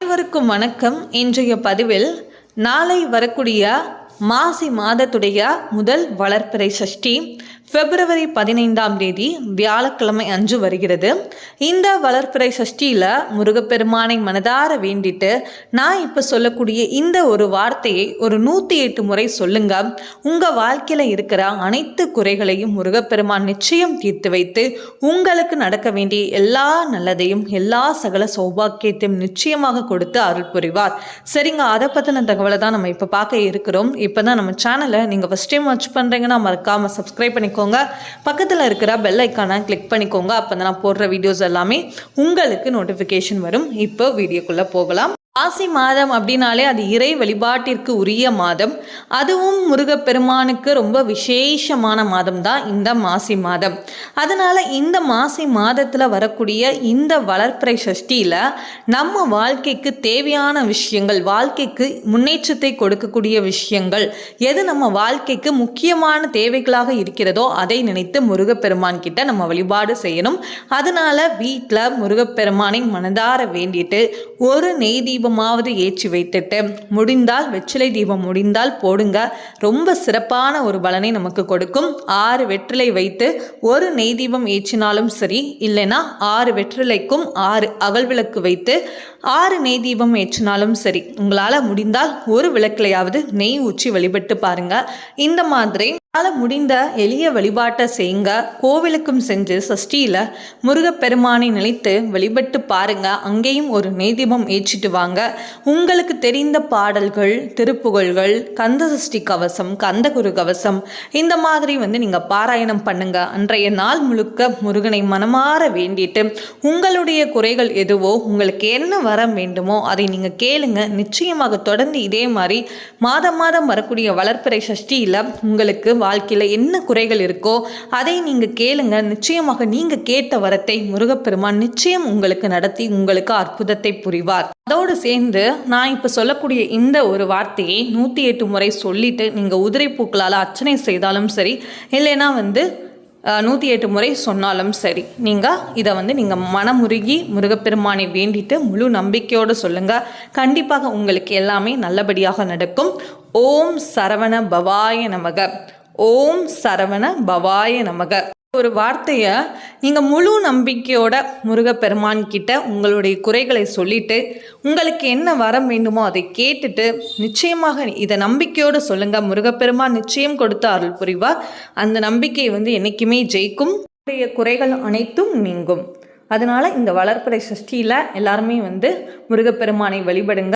அனைவருக்கும் வணக்கம். இன்றைய பதிவில் நாளை வரக்கூடிய மாசி மாதத்துடைய முதல் வளர்ப்பிறை சஷ்டி. பிப்ரவரி பதினைந்தாம் தேதி வியாழக்கிழமை அன்று வருகிறது. இந்த வளர்ப்பிறை சஷ்டியில் முருகப்பெருமானை மனதார வேண்டிட்டு நான் இப்போ சொல்லக்கூடிய இந்த ஒரு வார்த்தையை ஒரு நூற்றி எட்டு முறை சொல்லுங்க. உங்கள் வாழ்க்கையில் இருக்கிற அனைத்து குறைகளையும் முருகப்பெருமான் நிச்சயம் தீர்த்து வைத்து உங்களுக்கு நடக்க வேண்டிய எல்லா நல்லதையும் எல்லா சகல சௌபாக்கியத்தையும் நிச்சயமாக கொடுத்து அருள் புரிவார். சரிங்க அதை பற்றின தகவலை தான் நம்ம இப்போ பார்க்க இருக்கிறோம். இப்போ தான் நம்ம சேனலை நீங்கள் ஃபஸ்ட் டைம் வாட்ச் பண்ணுறீங்கன்னா மறக்காமல் சப்ஸ்கிரைப் பண்ணிக்கோங்க. பக்கத்தில் இருக்கிற பெல் ஐக்கானை கிளிக் பண்ணிக்கோங்க. அப்போ தான் நான் போடுற வீடியோஸ் எல்லாமே உங்களுக்கு நோட்டிஃபிகேஷன் வரும். இப்போ வீடியோக்குள்ளே போகலாம். ஆசி மாதம் அப்படின்னாலே அது இறை வழிபாட்டிற்கு உரிய மாதம். அதுவும் முருகப்பெருமானுக்கு ரொம்ப விசேஷமான மாதம் தான் இந்த மாசி மாதம். அதனால் இந்த மாசி மாதத்தில் வரக்கூடிய இந்த வளர்ப்பிறை சஷ்டியில் நம்ம வாழ்க்கைக்கு தேவையான விஷயங்கள் வாழ்க்கைக்கு முன்னேற்றத்தை கொடுக்கக்கூடிய விஷயங்கள் எது நம்ம வாழ்க்கைக்கு முக்கியமான தேவைகளாக இருக்கிறதோ அதை நினைத்து முருகப்பெருமான் கிட்ட நம்ம வழிபாடு செய்யணும். அதனால் வீட்டில் முருகப்பெருமானை மனதார வேண்டிட்டு ஒரு நெய் தீபமாவது ஏற்றி வைத்துட்டு முடிந்தால் வெற்றிலை தீபம் முடிந்தால் போடுங்க. ரொம்ப சிறப்பான ஒரு பலனை நமக்கு கொடுக்கும். ஆறு வெற்றிலை வைத்து ஒரு நெய் தீபம் ஏற்றினாலும் சரி இல்லைன்னா ஆறு வெற்றிலைக்கும் ஆறு அகல் விளக்கு வைத்து ஆறு நெய் தீபம் ஏற்றினாலும் சரி உங்களால் முடிந்தால் ஒரு விளக்கிலையாவது நெய் ஊற்றி வழிபட்டு பாருங்க. இந்த மாதிரி உங்களால் முடிந்த எளிய வழிபாட்டை செய்யுங்க கோவிலுக்கும் சென்று சஷ்டியில் முருகப்பெருமானை நினைத்து வழிபட்டு பாருங்க. அங்கேயும் ஒரு நெய்தீபம் ஏற்றிட்டு வாங்க. உங்களுக்கு தெரிந்த பாடல்கள் திருப்புகழ்கள் கந்த சஷ்டி கவசம் கந்தகுரு கவசம் இந்த மாதிரி வந்து நீங்கள் பாராயணம் பண்ணுங்க. அன்றைய நாள் முழுக்க முருகனை மனமாற வேண்டிட்டு உங்களுடைய குறைகள் எதுவோ உங்களுக்கு என்ன வர வேண்டுமோ அதை நீங்கள் கேளுங்க. நிச்சயமாக தொடர்ந்து இதே மாதிரி மாதம் மாதம் வரக்கூடிய வளர்ப்பிறை சஷ்டியில் உங்களுக்கு வாழ்க்கையில் என்ன குறைகள் இருக்கோ அதை நீங்கள் கேளுங்க. நிச்சயமாக நீங்கள் கேட்ட வரத்தை முருகப்பெருமான் நிச்சயம் உங்களுக்கு நடத்தி உங்களுக்கு அற்புதத்தை புரிவார். அதோடு சேர்ந்து நான் இப்போ சொல்லக்கூடிய இந்த ஒரு வார்த்தையை நூற்றி எட்டு முறை சொல்லிட்டு நீங்கள் உதிரை பூக்களால் அர்ச்சனை செய்தாலும் சரி இல்லைன்னா வந்து நூற்றி எட்டு முறை சொன்னாலும் சரி நீங்கள் இதை வந்து நீங்கள் மனமுருகி முருகப்பெருமானை வேண்டிட்டு முழு நம்பிக்கையோடு சொல்லுங்கள் கண்டிப்பாக உங்களுக்கு எல்லாமே நல்லபடியாக நடக்கும். ஓம் சரவண பவாய நமக. ஓம் சரவண பவாய நமக. ஒரு வார்த்தையை நீங்கள் முழு நம்பிக்கையோட முருகப்பெருமான் கிட்ட உங்களுடைய குறைகளை சொல்லிட்டு உங்களுக்கு என்ன வர வேண்டுமோ அதை கேட்டுட்டு நிச்சயமாக இதை நம்பிக்கையோடு சொல்லுங்கள் முருகப்பெருமான் நிச்சயம் கொடுத்து அருள் புரிவார் அந்த நம்பிக்கை வந்து என்றைக்குமே ஜெயிக்கும். உங்களுடைய குறைகள் அனைத்தும் நீங்கும். அதனால் இந்த வளர்ப்பறை சஷ்டியில் எல்லாருமே வந்து முருகப்பெருமானை வழிபடுங்க.